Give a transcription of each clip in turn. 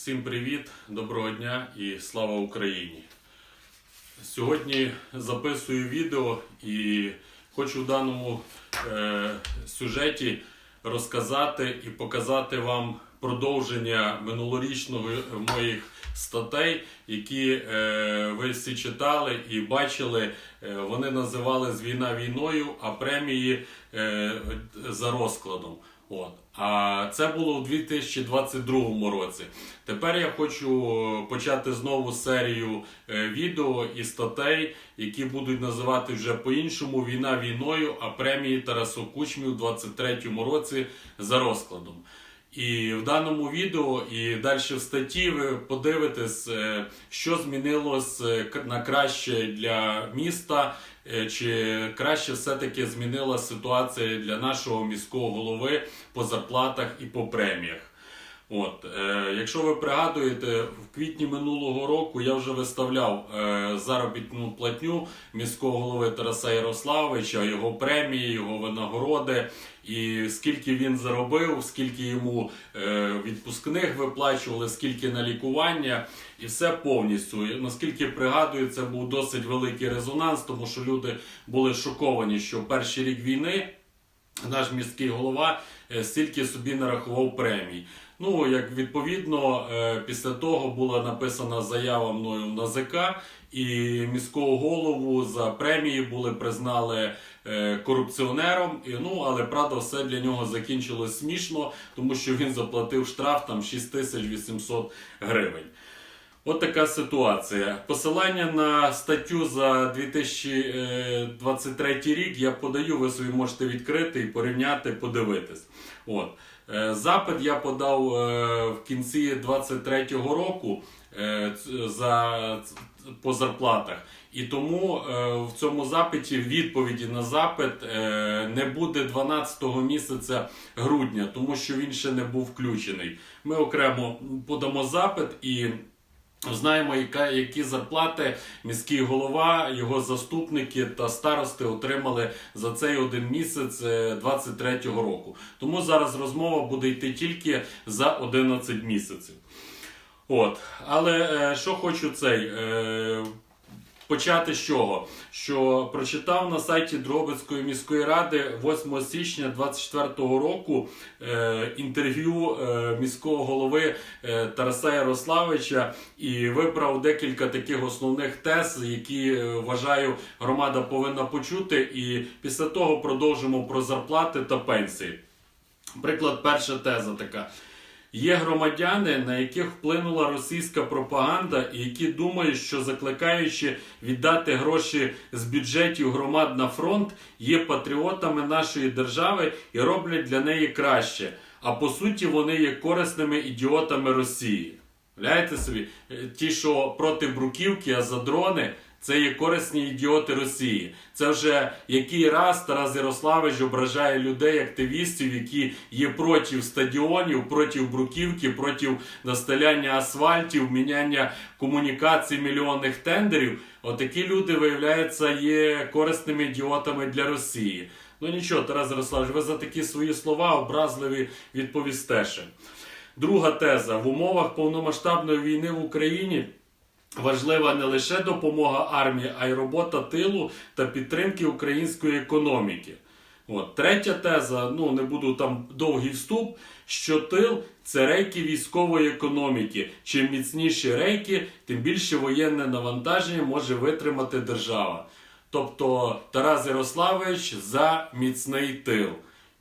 Всім привіт, доброго дня і слава Україні. Сьогодні записую відео і хочу в даному е, сюжеті розказати і показати вам продовження минулорічного моїх статей, які е, ви всі читали і бачили. Е, вони називались Війна війною, а премії е, за розкладом. От. А це було у 2022 році. Тепер я хочу почати знову серію е, відео і статей, які будуть називати вже по-іншому Війна війною, а премії Тарасу Кучмі у 2023 році за розкладом. І в даному відео і далі в статті ви подивитесь, е, що змінилось е, на краще для міста, е, чи краще все-таки змінила ситуація для нашого міського голови по зарплатах і по преміях. От, е, якщо ви пригадуєте, в квітні минулого року я вже виставляв е, заробітну платню міського голови Тараса Ярославовича, його премії, його винагороди, і скільки він заробив, скільки йому е, відпускних виплачували, скільки на лікування, і все повністю. Наскільки пригадую, це був досить великий резонанс, тому що люди були шоковані, що перший рік війни наш міський голова е, стільки собі нарахував премій. Ну, як відповідно, е, після того була написана заява мною в НАЗК, і міського голову за премії були признали е, корупціонером. І, ну, але правда, все для нього закінчилось смішно, тому що він заплатив штраф там 6800 гривень. От така ситуація. Посилання на статтю за 2023 рік я подаю, ви собі можете відкрити і порівняти, подивитись. От. Е, Запит я подав е, в кінці 2023 року е, за, по зарплатах. І тому в цьому запиті відповіді на запит не буде 12 місяця грудня, тому що він ще не був включений. Ми окремо подамо запит і Знаємо, яка, які зарплати міський голова, його заступники та старости отримали за цей один місяць 23-го року. Тому зараз розмова буде йти тільки за 11 місяців. От, але е, що хочу цей. Е, Почати з чого? Що прочитав на сайті Дробицької міської ради 8 січня 2024 року е, інтерв'ю е, міського голови е, Тараса Ярославича і вибрав декілька таких основних тез, які е, вважаю громада повинна почути. І після того продовжимо про зарплати та пенсії. Приклад, перша теза така. Є громадяни, на яких вплинула російська пропаганда, і які думають, що закликаючи віддати гроші з бюджетів громад на фронт, є патріотами нашої держави і роблять для неї краще. А по суті, вони є корисними ідіотами Росії. Уявляєте собі, Е, ті, що проти бруківки, а за дрони. Це є корисні ідіоти Росії. Це вже який раз Тарас Ярославич ображає людей, активістів, які є проти стадіонів, проти бруківки, проти настеляння асфальтів, міняння комунікацій мільйонних тендерів. Отакі люди, виявляється, є корисними ідіотами для Росії. Ну нічого, Тарас Ярославович, ви за такі свої слова образливі відповісте ще. Друга теза: в умовах повномасштабної війни в Україні. Важлива не лише допомога армії, а й робота тилу та підтримки української економіки. От. Третя теза, ну не буду там довгий вступ, що тил це рейки військової економіки. Чим міцніші рейки, тим більше воєнне навантаження може витримати держава. Тобто Тарас Ярославович за міцний тил.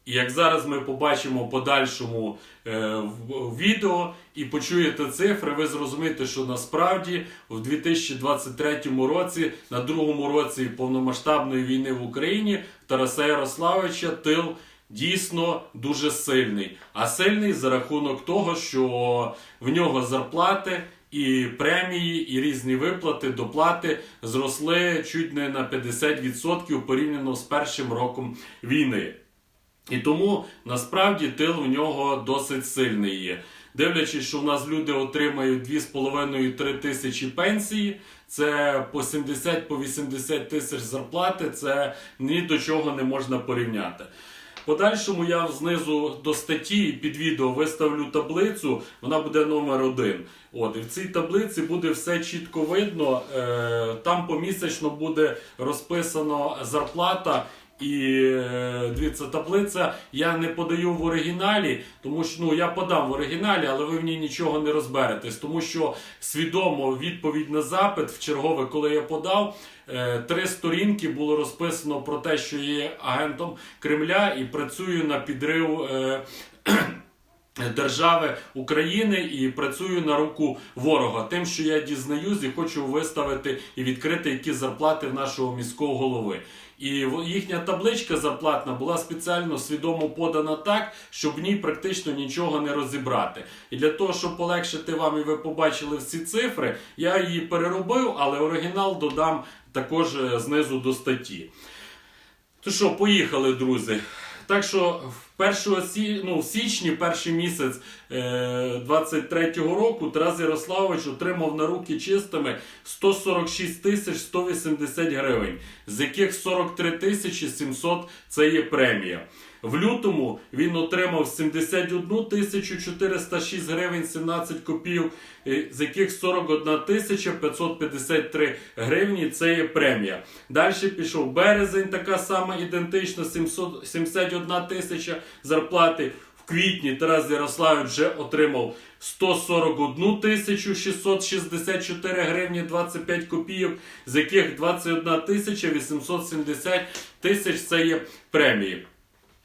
І як зараз ми побачимо подальшому е, відео і почуєте цифри, ви зрозумієте, що насправді в 2023 році, на другому році повномасштабної війни в Україні, Тараса Ярославовича тил дійсно дуже сильний. А сильний за рахунок того, що в нього зарплати. І премії, і різні виплати, доплати зросли чуть не на 50% порівняно з першим роком війни. І тому насправді тил у нього досить сильний є. Дивлячись, що в нас люди отримають 2,5-3 тисячі пенсії, це по 70 по 80 тисяч зарплати, це ні до чого не можна порівняти. Подальшому я знизу до статті під відео виставлю таблицю, вона буде номер один. От, і в цій таблиці буде все чітко видно. Е, там помісячно буде розписано зарплата. І е, дивіться, таблиця я не подаю в оригіналі, тому що ну я подам в оригіналі, але ви в ній нічого не розберетесь, тому що свідомо відповідь на запит в чергове, коли я подав, е, три сторінки було розписано про те, що є агентом Кремля і працюю на підрив. Е, Держави України і працюю на руку ворога, тим, що я дізнаюсь і хочу виставити і відкрити які зарплати нашого міського голови. І їхня табличка зарплатна була спеціально свідомо подана так, щоб в ній практично нічого не розібрати. І для того, щоб полегшити вам і ви побачили всі цифри, я її переробив, але оригінал додам також е, знизу до статті. То що, поїхали, друзі. Так що в сі... ну, в січні, перший місяць е... 23-го року, Тарас Ярославович отримав на руки чистими 146 тисяч 180 гривень, з яких 43 тисячі 700 це є премія. В лютому він отримав 71 тисячу 406 гривень 17 копійок, е, з яких 41 тисяча 553 гривні це є премія. Далі пішов березень, така сама ідентична, 700, 71 тисяча зарплати. В квітні Тарас Ярославович вже отримав 141 тисячу 664 гривні 25 копійок, з яких 21 тисяча 870 тисяч це є премії.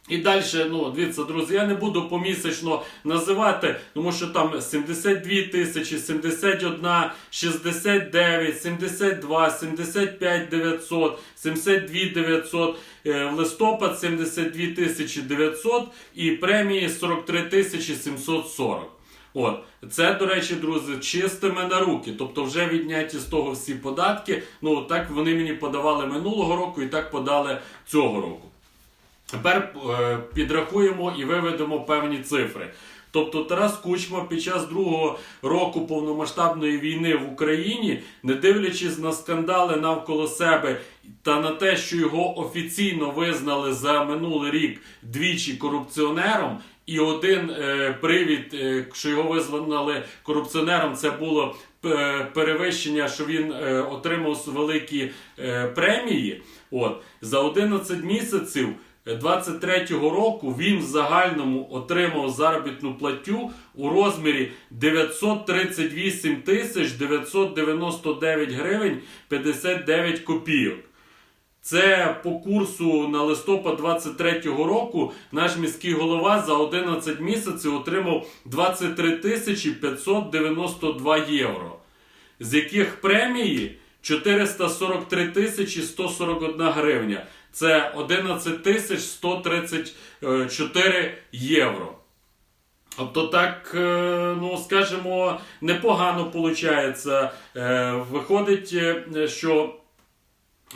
І далі, ну, дивіться, друзі, я не буду помісячно називати, тому що там 72 тисячі, 71, 69, 72, 75 900, 72 900, е, в листопад 72 тисячі 900 і премії 43 тисячі 740. От, це, до речі, друзі, чистими на руки, тобто вже відняті з того всі податки. Ну, так вони мені подавали минулого року і так подали цього року. Тепер е, підрахуємо і виведемо певні цифри. Тобто Тарас Кучма під час другого року повномасштабної війни в Україні, не дивлячись на скандали навколо себе та на те, що його офіційно визнали за минулий рік двічі корупціонером, і один е, привід, е, що його визнали корупціонером, це було е, перевищення, що він е, отримав великі е, премії. От за 11 місяців. 23-го року він в загальному отримав заробітну платню у розмірі 938 тисяч 999 гривень 59 копійок. Це по курсу на листопад 23-го року наш міський голова за 11 місяців отримав 23 тисячі 592 євро, з яких премії 443 тисячі 141 гривня. Це 11 тисяч 134 євро. Тобто так, е, ну скажімо, непогано виходить. Виходить, е, що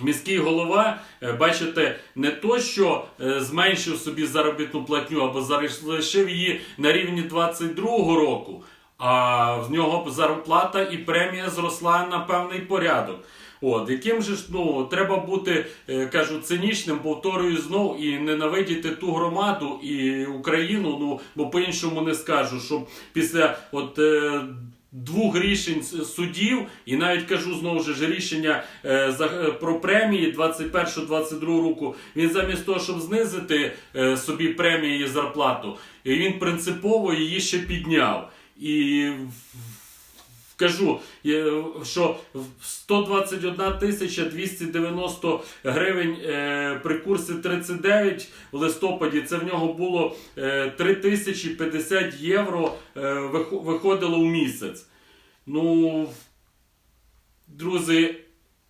міський голова, е, бачите, не то, що е, зменшив собі заробітну платню або залишив її на рівні 22-го року, а в нього зарплата і премія зросла на певний порядок. От, яким же ж ну треба бути, е, кажу, цинічним, повторюю знов і ненавидіти ту громаду і Україну. Ну бо по-іншому не скажу, що після от. Е, Двох рішень судів, і навіть кажу знову ж рішення е, за, е, про премії 21-22 року. Він замість того, щоб знизити е, собі премії і зарплату, він принципово її ще підняв. І Кажу, е, що 121 тисяча 290 гривень е, при курсі 39 в листопаді. Це в нього було е, 3050 євро е, виходило в місяць. Ну, друзі,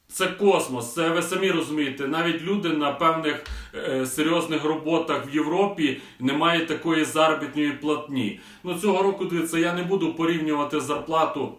це космос. Це ви самі розумієте. Навіть люди на певних е, серйозних роботах в Європі не мають такої заробітної платні. Ну цього року дивіться, я не буду порівнювати зарплату.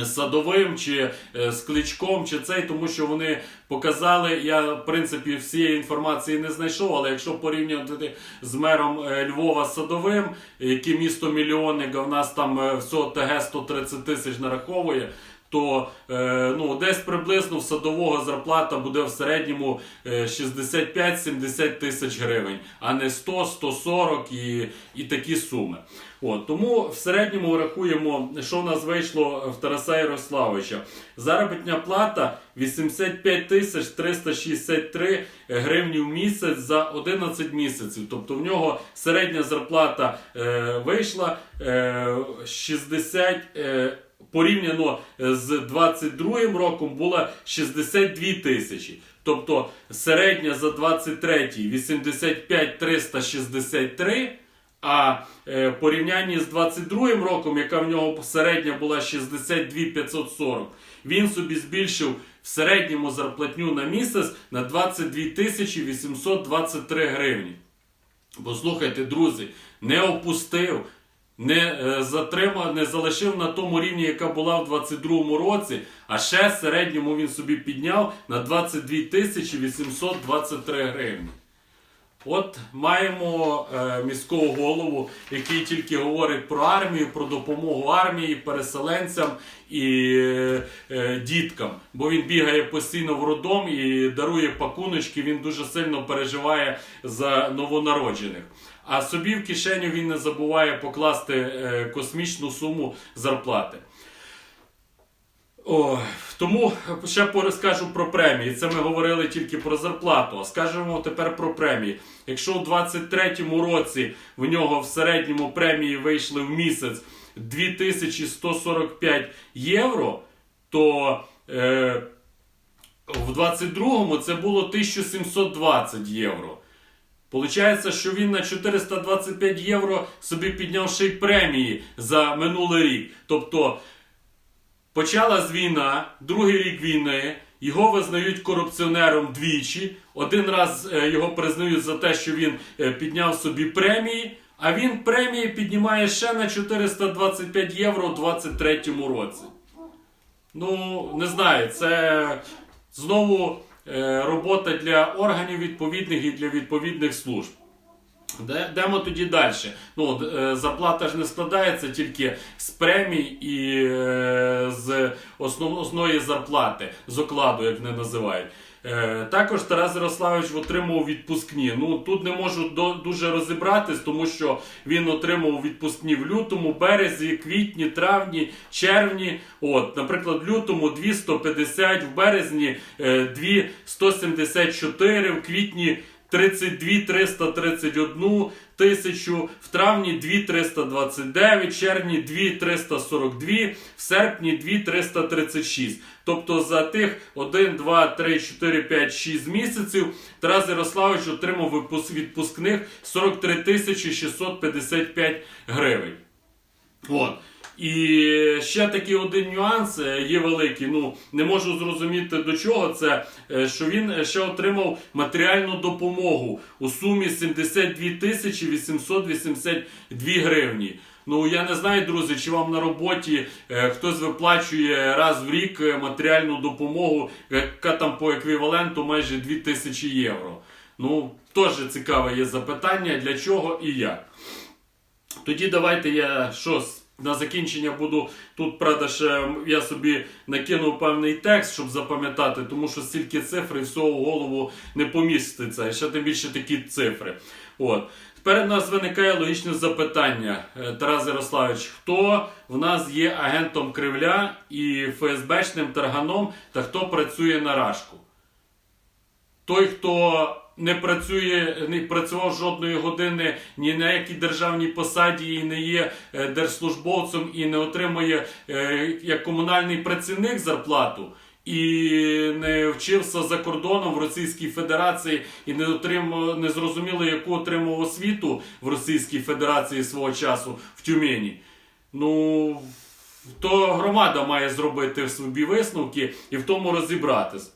З садовим чи е, з кличком, чи цей, тому що вони показали. Я в принципі всієї інформації не знайшов, але якщо порівнювати з мером е, Львова садовим, яке місто мільйонник, а в нас там все ТГ 130 тисяч нараховує, то е, ну, десь приблизно в садового зарплата буде в середньому е, 65-70 тисяч гривень, а не 100-140 і, і такі суми. От, тому в середньому рахуємо, що в нас вийшло в Тараса Ярославовича. Заробітня плата 85 тисяч 363 гривні в місяць за 11 місяців. Тобто в нього середня зарплата е, вийшла е, 60. Е, Порівняно з 22 роком була 62 тисячі. Тобто середня за 23 85 363, а е, порівнянні з 22 роком, яка в нього середня була 62 540, він собі збільшив в середньому зарплатню на місяць на 22 тисячі 823 гривні. Бо слухайте, друзі, не опустив, не е, затримав, не залишив на тому рівні, яка була в 22-му році, а ще середньому він собі підняв на 22 тисячі 823 гривні. От маємо е, міського голову, який тільки говорить про армію, про допомогу армії, переселенцям і е, е, діткам. Бо він бігає постійно в роддом і дарує пакуночки. Він дуже сильно переживає за новонароджених. А собі в кишеню він не забуває покласти е, космічну суму зарплати. Тому ще порозкажу про премії. Це ми говорили тільки про зарплату. А скажемо тепер про премії. Якщо у 23-му році в нього в середньому премії вийшли в місяць 2145 євро, то е, в 22-му це було 1720 євро. Получається, що він на 425 євро собі підняв ще й премії за минулий рік. Тобто Почалась війна, другий рік війни. Його визнають корупціонером двічі. Один раз е, його признають за те, що він е, підняв собі премії, а він премії піднімає ще на 425 євро у 23-му році. Ну, не знаю, це знову е, робота для органів відповідних і для відповідних служб. Де- Йдемо тоді далі. Ну, е, зарплата ж не складається тільки з премій і е, з основ, основної зарплати, з окладу, як не називають. Е, також Тарас Ярославович отримав відпускні. Ну тут не можу дуже розібратись, тому що він отримав відпускні в лютому, березні, квітні, травні, червні. От, наприклад, в лютому 250, в березні е, 274, в квітні 32 331 тисячу, в травні 2 329, в червні 2 342, в серпні 2 336. Тобто за тих 1, 2, 3, 4, 5, 6 місяців Тарас Ярославович отримав відпускних 43 тисячі 655 гривень. От. І ще такий один нюанс е, є великий. Ну не можу зрозуміти до чого це, е, що він ще отримав матеріальну допомогу у сумі 72 тисячі 882 гривні. Ну я не знаю, друзі, чи вам на роботі е, хтось виплачує раз в рік е, матеріальну допомогу, яка там по еквіваленту майже 2 тисячі євро. Ну, теж цікаве є запитання, для чого і як. Тоді давайте я що с- на закінчення буду. Тут, правда, ще я собі накинув певний текст, щоб запам'ятати, тому що стільки цифр і всього в голову не поміститься. І ще тим більше такі цифри. От. Тепер у нас виникає логічне запитання, Е, Тарас Ярославович, хто в нас є агентом Кривля і ФСБшним тарганом, та хто працює на рашку? той, хто не працює, не працював жодної години ні на якій державній посаді, і не є е, держслужбовцем і не отримує е, як комунальний працівник зарплату. І не вчився за кордоном в Російській Федерації і не отримав, не зрозуміло, яку отримав освіту в Російській Федерації свого часу в Тюмені. Ну то громада має зробити собі висновки і в тому розібратись.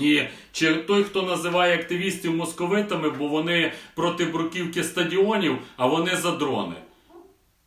І чи той, хто називає активістів московитами, бо вони проти бруківки стадіонів, а вони за дрони.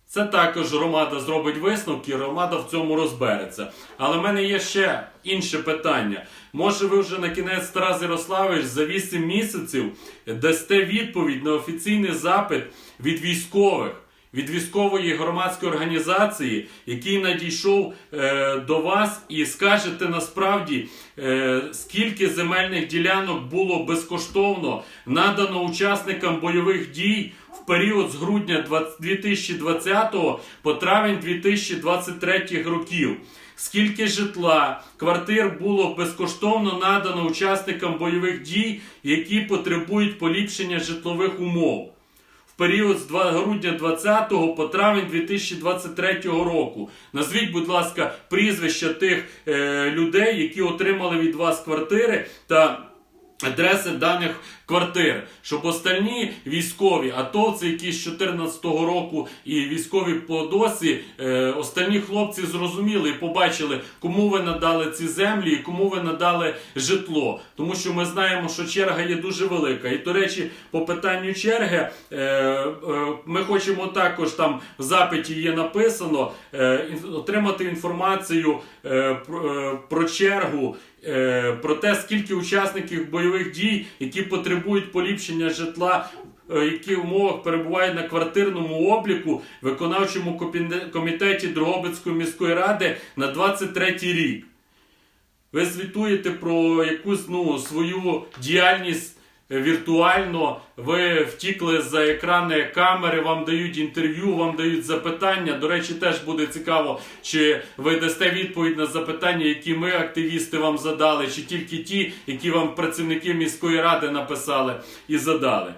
Це також громада зробить висновки, громада в цьому розбереться. Але в мене є ще інше питання. Може, ви вже на кінець Тарас Ярославович за 8 місяців дасте відповідь на офіційний запит від військових, від військової громадської організації, який надійшов е, до вас, і скажете насправді, е, скільки земельних ділянок було безкоштовно надано учасникам бойових дій в період з грудня 2020 по травень 2023 років. Скільки житла, квартир було безкоштовно надано учасникам бойових дій, які потребують поліпшення житлових умов період з 2 грудня 2020 по травень 2023 року. Назвіть, будь ласка, прізвища тих е, людей, які отримали від вас квартири та. Адреси даних квартир, щоб остальні військові, атовці, які з 2014 року і військові по досі, е, остальні хлопці зрозуміли і побачили, кому ви надали ці землі і кому ви надали житло. Тому що ми знаємо, що черга є дуже велика. І до речі, по питанню черги е, е, ми хочемо також там в запиті є написано е, отримати інформацію е, про, е, про чергу. е, Про те, скільки учасників бойових дій, які потребують поліпшення житла, е, які в умовах перебувають на квартирному обліку виконавчому комітеті Дрогобицької міської ради на 23 рік. Ви звітуєте про якусь ну, свою діяльність віртуально, ви втікли за екрани камери, вам дають інтерв'ю, вам дають запитання. До речі, теж буде цікаво, чи ви дасте відповідь на запитання, які ми, активісти, вам задали, чи тільки ті, які вам працівники міської ради написали і задали.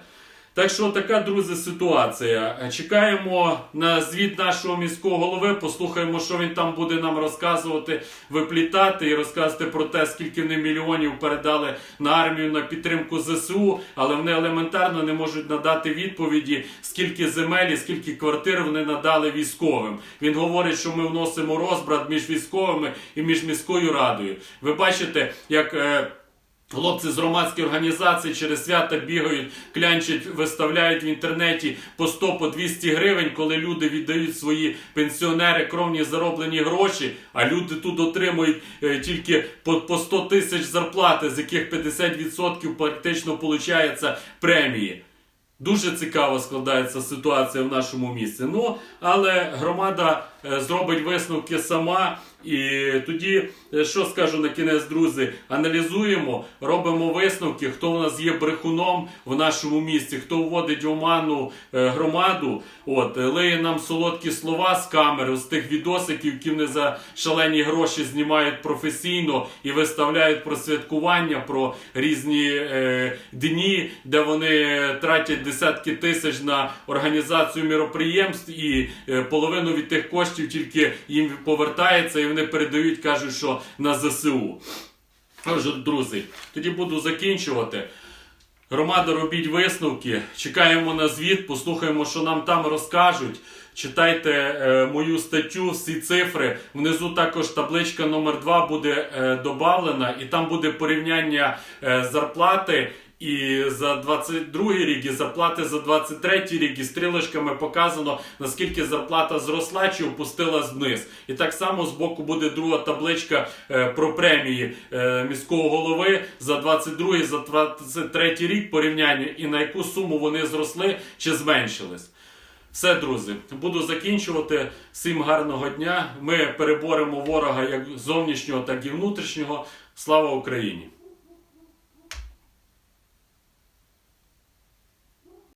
Так що така, друзі, ситуація. Чекаємо на звіт нашого міського голови, послухаємо, що він там буде нам розказувати, виплітати і розказувати про те, скільки вони мільйонів передали на армію на підтримку ЗСУ, але вони елементарно не можуть надати відповіді, скільки земель і скільки квартир вони надали військовим. Він говорить, що ми вносимо розбрат між військовими і між міською радою. Ви бачите, як. Хлопці з громадської організації через свята бігають, клянчать, виставляють в інтернеті по 100 по 200 гривень, коли люди віддають свої пенсіонери кровні зароблені гроші, а люди тут отримують е, тільки по, по 100 тисяч зарплати, з яких 50% практично виходить премії. Дуже цікаво складається ситуація в нашому місті. Ну, але громада зробить висновки сама. І тоді, е, що скажу на кінець, друзі, аналізуємо, робимо висновки, хто в нас є брехуном в нашому місті, хто вводить в оману е, громаду, от, е, лиє нам солодкі слова з камери, з тих відосиків, які вони за шалені гроші знімають професійно і виставляють про святкування, про різні е, дні, де вони тратять десятки тисяч на організацію міроприємств, і е, половину від тих коштів тільки їм повертається, і вони передають, кажуть, що на ЗСУ. Отже, друзі, тоді буду закінчувати. Громада, робіть висновки. Чекаємо на звіт, послухаємо, що нам там розкажуть. Читайте е, мою статтю, всі цифри. Внизу також табличка номер 2 буде е, додавлена, і там буде порівняння е, зарплати. І за 22 рік, і зарплати за 23 рік, і стрілочками показано, наскільки зарплата зросла чи опустилась вниз. І так само з боку буде друга табличка е, про премії е, міського голови за 22 за 23 рік порівняння і на яку суму вони зросли чи зменшились. Все, друзі, буду закінчувати. Всім гарного дня. Ми переборемо ворога як зовнішнього, так і внутрішнього. Слава Україні!